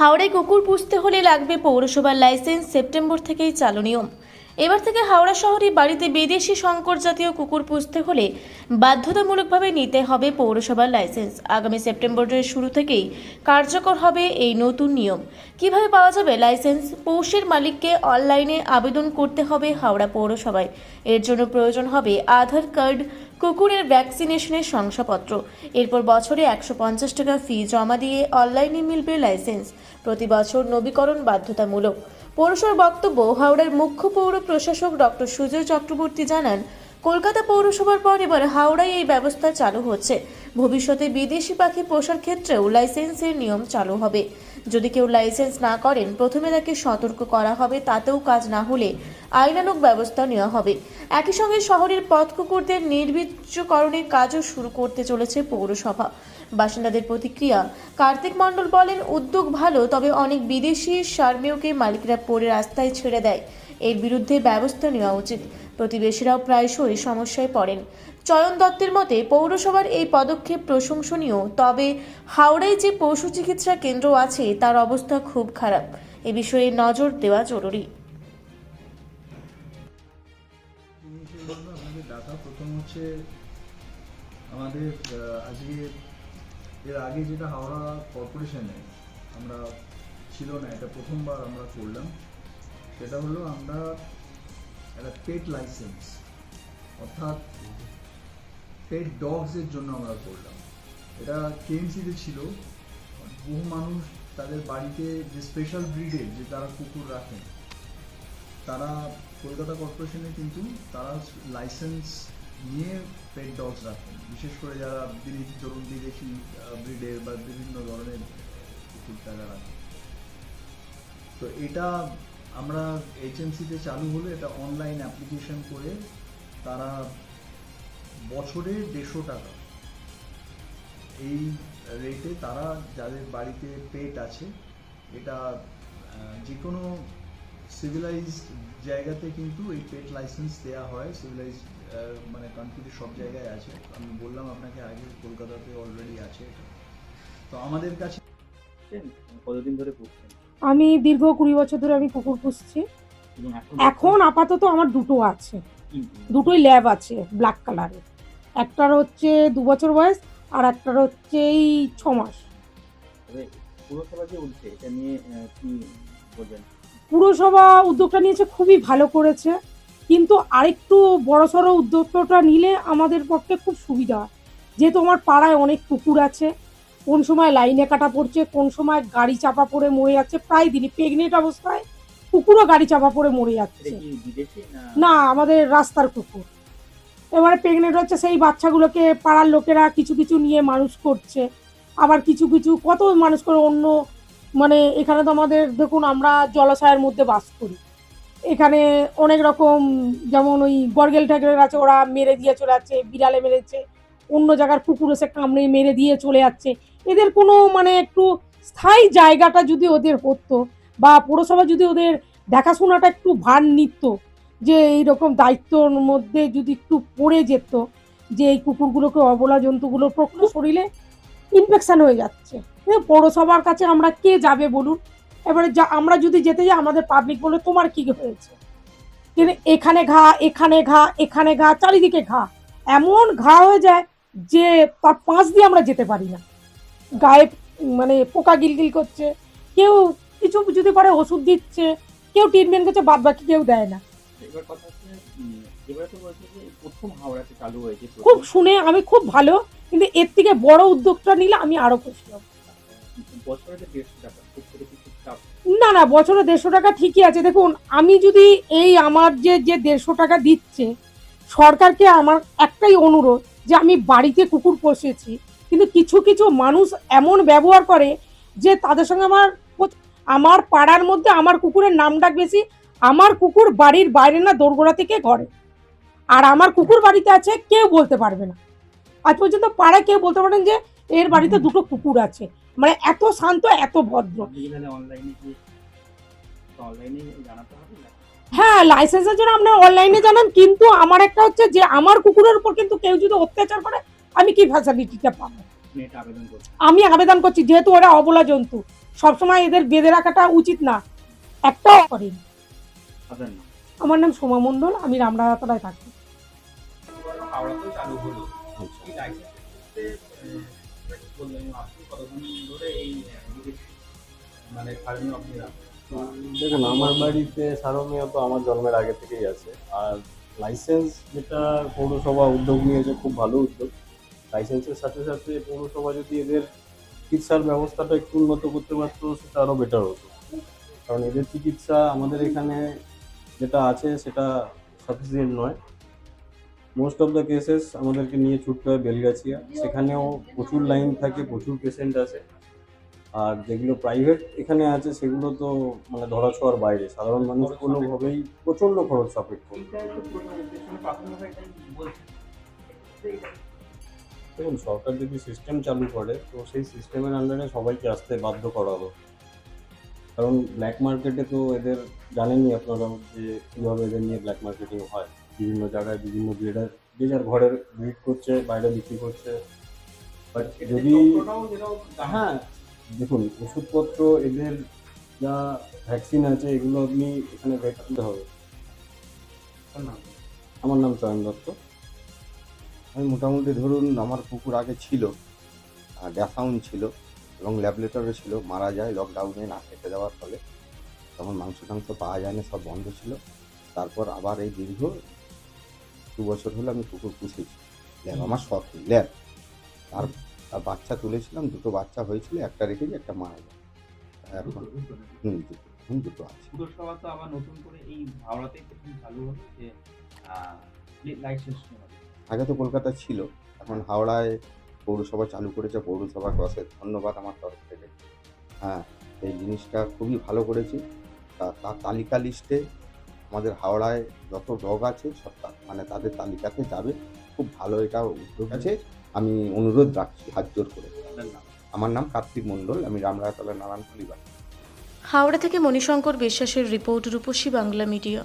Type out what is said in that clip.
হাওড়ায় কুকুর পুষতে হলে লাগবে পৌরসভার লাইসেন্স, সেপ্টেম্বর থেকেই চালু নিয়ম। এবার থেকে হাওড়া শহরে বাড়িতে বিদেশি সংকর জাতীয় কুকুর পুষতে হলে বাধ্যতামূলকভাবে নিতে হবে পৌরসভার লাইসেন্স। আগামী সেপ্টেম্বরের শুরু থেকেই কার্যকর হবে এই নতুন নিয়ম। কীভাবে পাওয়া যাবে লাইসেন্স? পৌষের মালিককে অনলাইনে আবেদন করতে হবে হাওড়া পৌরসভায়। এর জন্য প্রয়োজন হবে আধার কার্ড কুকুরের ভ্যাকসিনেশনের শংসাপত্র। এরপর বছরে একশো পঞ্চাশ টাকা ফি জমা দিয়ে অনলাইনে মিলবে লাইসেন্স। প্রতি বছর নবীকরণ বাধ্যতামূলক। পৌরসভার বক্তব্য, হাওড়ার মুখ্য পৌর প্রশাসক ডক্টর সুজয় চক্রবর্তী জানান, কলকাতা পৌরসভার পর এবার হাওড়ায় এই ব্যবস্থা চালু হচ্ছে। ভবিষ্যতে বিদেশি পাখি পোষার ক্ষেত্রেও লাইসেন্সের নিয়ম চালু হবে। যদি কেউ লাইসেন্স না করেন, প্রথমে তাকে সতর্ক করা হবে, তাতেও কাজ না হলে আইনানুগ ব্যবস্থা নেওয়া হবে। একই সঙ্গে শহরের পথ কুকুরদের নির্বীর্যকরণের কাজও শুরু করতে চলেছে পৌরসভা। বাসিন্দাদের প্রতিক্রিয়া, কার্তিক মণ্ডল বলেন, উদ্যোগ ভালো, তবে অনেক বিদেশি সার্মেয়কে মালিকরা পরে রাস্তায় ছেড়ে দেয়। এর বিরুদ্ধে ব্যবস্থা নেওয়া উচিত। প্রতিবেশীরাও প্রায়শই সমস্যায় পড়েন। চয়ন দত্তের মতে পৌরসভার এই পদক্ষেপ প্রশংসনীয়, তবে হাওড়ায় যে পশু চিকিৎসা কেন্দ্র আছে, তার অবস্থা খুব খারাপ। এ বিষয়ে নজর দেওয়া জরুরি। আমাদের আজকে এর আগে যেটা হাওড়া কর্পোরেশনে আমরা ছিল না, এটা প্রথমবার আমরা করলাম। সেটা হলো আমরা একটা পেট লাইসেন্স অর্থাৎ পেট ডগসের জন্য আমরা করলাম। এটা কেএমসিতে ছিল। বহু মানুষ তাদের বাড়িতে যে স্পেশাল ব্রিডের যে তারা কুকুর রাখেন, তারা কলকাতা কর্পোরেশনে কিন্তু তারা লাইসেন্স নিয়ে পেট ডগস রাখেন। বিশেষ করে যারা বিদেশি, ধরুন বিদেশি ব্রিডের বা বিভিন্ন ধরনের কুকুর তারা রাখেন। তো এটা আমরা এইচএমসিতে চালু হলে, এটা অনলাইন অ্যাপ্লিকেশন করে তারা বছরে দেড়শো টাকা। এই রেটে তারা যাদের বাড়িতে পেট আছে এটা যে কোনো সিভিলাইজড জায়গাতে কিন্তু এই পেট লাইসেন্স দেওয়া হয়। সিভিলাইজড মানে কান্ট্রিতে সব জায়গায় আছে। আমি বললাম আপনাকে আগে কলকাতাতে অলরেডি আছে এটা। তো আমাদের কাছে কতদিন ধরে পুষছেন? আমি দীর্ঘ কুড়ি বছর ধরে আমি কুকুর পুষছি। এখন এখন আপাতত আমার দুটো আছে। দুটোই ল্যাব আছে ব্ল্যাক কালারের একটার হচ্ছে দু বছর বয়স আর একটার হচ্ছে এই ছ মাস। পুরসভা উদ্যোগটা নিয়েছে খুবই ভালো করেছে কিন্তু আরেকটু বড়সড় উদ্যোগটা নিলে আমাদের পক্ষে খুব সুবিধা হয়। যেহেতু আমার পাড়ায় অনেক কুকুর আছে কোন সময় লাইনে কাটা পড়ছে কোন সময় গাড়ি চাপা পড়ে মরে যাচ্ছে প্রায় দিনই প্রেগনেন্ট অবস্থায়। কুকুরও গাড়ি চাপা পড়ে মরে যাচ্ছে। না? আমাদের রাস্তার কুকুর। এবারে প্রেগনেন্ট হচ্ছে সেই বাচ্চাগুলোকে পাড়ার লোকেরা কিছু কিছু নিয়ে মানুষ করছে। আবার কিছু কিছু কত মানুষ করে অন্য মানে এখানে তো আমাদের দেখুন আমরা জলাশয়ের মধ্যে বাস করি। এখানে অনেক রকম যেমন ওই গরগেল ঠাকুরের আছে ওরা মেরে দিয়ে চলে যাচ্ছে বিড়ালে মেরেছে। অন্য জায়গার কুকুর এসে কামড়ে মেরে দিয়ে চলে যাচ্ছে। এদের কোনো মানে একটু স্থায়ী জায়গাটা যদি ওদের হতো বা পৌরসভা যদি ওদের দেখাশোনাটা একটু ভার নিত, যে এইরকম দায়িত্বর মধ্যে যদি একটু পড়ে যেত, যে এই কুকুরগুলোকে অবলা জন্তুগুলোর প্রকৃত শরীরে ইনফেকশান হয়ে যাচ্ছে। পৌরসভার কাছে আমরা কে যাবে বলুন? এবারে যা, আমরা যদি যেতে যাই, আমাদের পাবলিক বলে, তোমার কি হয়েছে? কিন্তু এখানে ঘা এখানে ঘা এখানে ঘা, চারিদিকে ঘা। এমন ঘা হয়ে যায় যে তার পাঁচ দিয়ে আমরা যেতে পারি না। গায়ে মানে পোকা গিলগিল করছে, কেউ কিছু যদি করে ওষুধ দিচ্ছে কেউ ট্রিটমেন্ট করছে বাদ বাকি কেউ দেয় না। খুব শুনে আমি খুব ভালো কিন্তু এর থেকে বড় উদ্যোগটা নিলে আমি আরও খুশি হব। না না বছরে দেড়শো টাকা ঠিকই আছে। দেখুন আমি যদি এই আমার যে যে দেড়শো টাকা দিচ্ছে সরকারকে আমার একটাই অনুরোধ যে আমি বাড়িতে কুকুর পোষেছি কিন্তু কিছু কিছু মানুষ এমন ব্যবহার করে যে তাদের সঙ্গে আমার আমার পাড়ার মধ্যে আমার কুকুরের নাম ডাক বেশি আমার কুকুর বাড়ির বাইরে না দোরগোড়া থেকে ঘরে। আর আমার কুকুর বাড়িতে আছে কেউ বলতে পারবে না। আজ পর্যন্ত পাড়ায় কেউ বলতে পারেন যে এর বাড়িতে দুটো কুকুর আছে। মানে এত শান্ত এত ভদ্র। আপনি কি তাহলে অনলাইনে কি অনলাইনে জানাতে হবে না? হ্যাঁ লাইসেন্সের জন্য আপনার অনলাইনে জানান কিন্তু আমার একটা হচ্ছে যে আমার কুকুরের উপর কিন্তু কেউ যদি অত্যাচার করে আমি কি ফ্যাসিলিটিটা পাবো? আমি আবেদন করছি যেহেতু ওরা অবলা জন্তু। সবসময় এদের বেঁধে রাখাটা উচিত না। একটাও করেন। আমার নাম সোমা মণ্ডল আমি রামরাতলায় থাকি? দেখুন আমার বাড়িতে সারমেয় তো আমার জন্মের আগে থেকেই আছে। আর লাইসেন্স যেটা পৌরসভা উদ্যোগ নিয়েছে খুব ভালো উদ্যোগ। লাইসেন্সের সাথে সাথে পৌরসভা যদি এদের চিকিৎসার ব্যবস্থাটা একটু উন্নত করতে পারতো, সেটা আরও বেটার হতো। কারণ এদের চিকিৎসা আমাদের এখানে যেটা আছে, সেটা সাফিসিয়েন্ট নয়। মোস্ট অফ দ্য কেসেস আমাদেরকে নিয়ে ছুটতে হয় বেলগাছিয়া। সেখানেও প্রচুর লাইন থাকে, প্রচুর পেশেন্ট আছে আর যেগুলো প্রাইভেট এখানে আছে, সেগুলো তো মানে ধরাছোঁয়ার বাইরে। সাধারণ মানুষ কোনোভাবেই প্রচণ্ড খরচ সাপেক্ষ। দেখুন সরকার যদি সিস্টেম চালু করে তো সেই সিস্টেমের আন্ডারে সবাইকে আসতে বাধ্য করা হবে কারণ ব্ল্যাক মার্কেটে তো এদের জানেনই আপনারা যে কীভাবে এদের নিয়ে ব্ল্যাক মার্কেটিং হয়। বিভিন্ন জায়গায় বিভিন্ন ব্রিডার যে যার ঘরের ব্রিড করছে বাইরে বিক্রি করছে। বাট যদি হ্যাঁ দেখুন ওষুধপত্র এদের যা ভ্যাকসিন আছে এগুলো আপনি এখানে ভেটাতে হবে। আমার নাম চয়ন দত্ত। আমি মোটামুটি ধরুন আমার কুকুর আগে ছিল ড্যাফাউন ছিল এবং ল্যাবলেটরও ছিল মারা যায় লকডাউনে না খেতে দেওয়ার ফলে। তখন মাংস টাংস পাওয়া যায় না সব বন্ধ ছিল। তারপর আবার এই দীর্ঘ দু বছর হলো আমি কুকুর পুষেছি। ল্যাব আমার শখ ল্যাব। তার তার বাচ্চা তুলেছিলাম দুটো বাচ্চা হয়েছিল একটা রেখেছি একটা মারা যায়। এখন হুম দুটো হুম দুটো আছে। পুরসভা তো আবার নতুন করে এই হাওড়াতেই চালু হলো লাইসেন্স নেওয়া। আগে তো কলকাতা ছিল এখন হাওড়ায় পৌরসভা চালু করেছে পৌরসভাকে অশেষ ধন্যবাদ আমার তরফ থেকে। হ্যাঁ এই জিনিসটা খুবই ভালো করেছে। তা তার তালিকা লিস্টে আমাদের হাওড়ায় যত ডগ আছে সব মানে তাদের তালিকাতে যাবে। খুব ভালো এটা উদ্যোগ আছে। আমি অনুরোধ রাখছি হাত জোর করে। আমার নাম কার্তিক মণ্ডল আমি রামরায়তলা নারায়ণ পরিবার হাওড়া থেকে মণিশঙ্কর বিশ্বাসের রিপোর্ট রূপসী বাংলা মিডিয়া।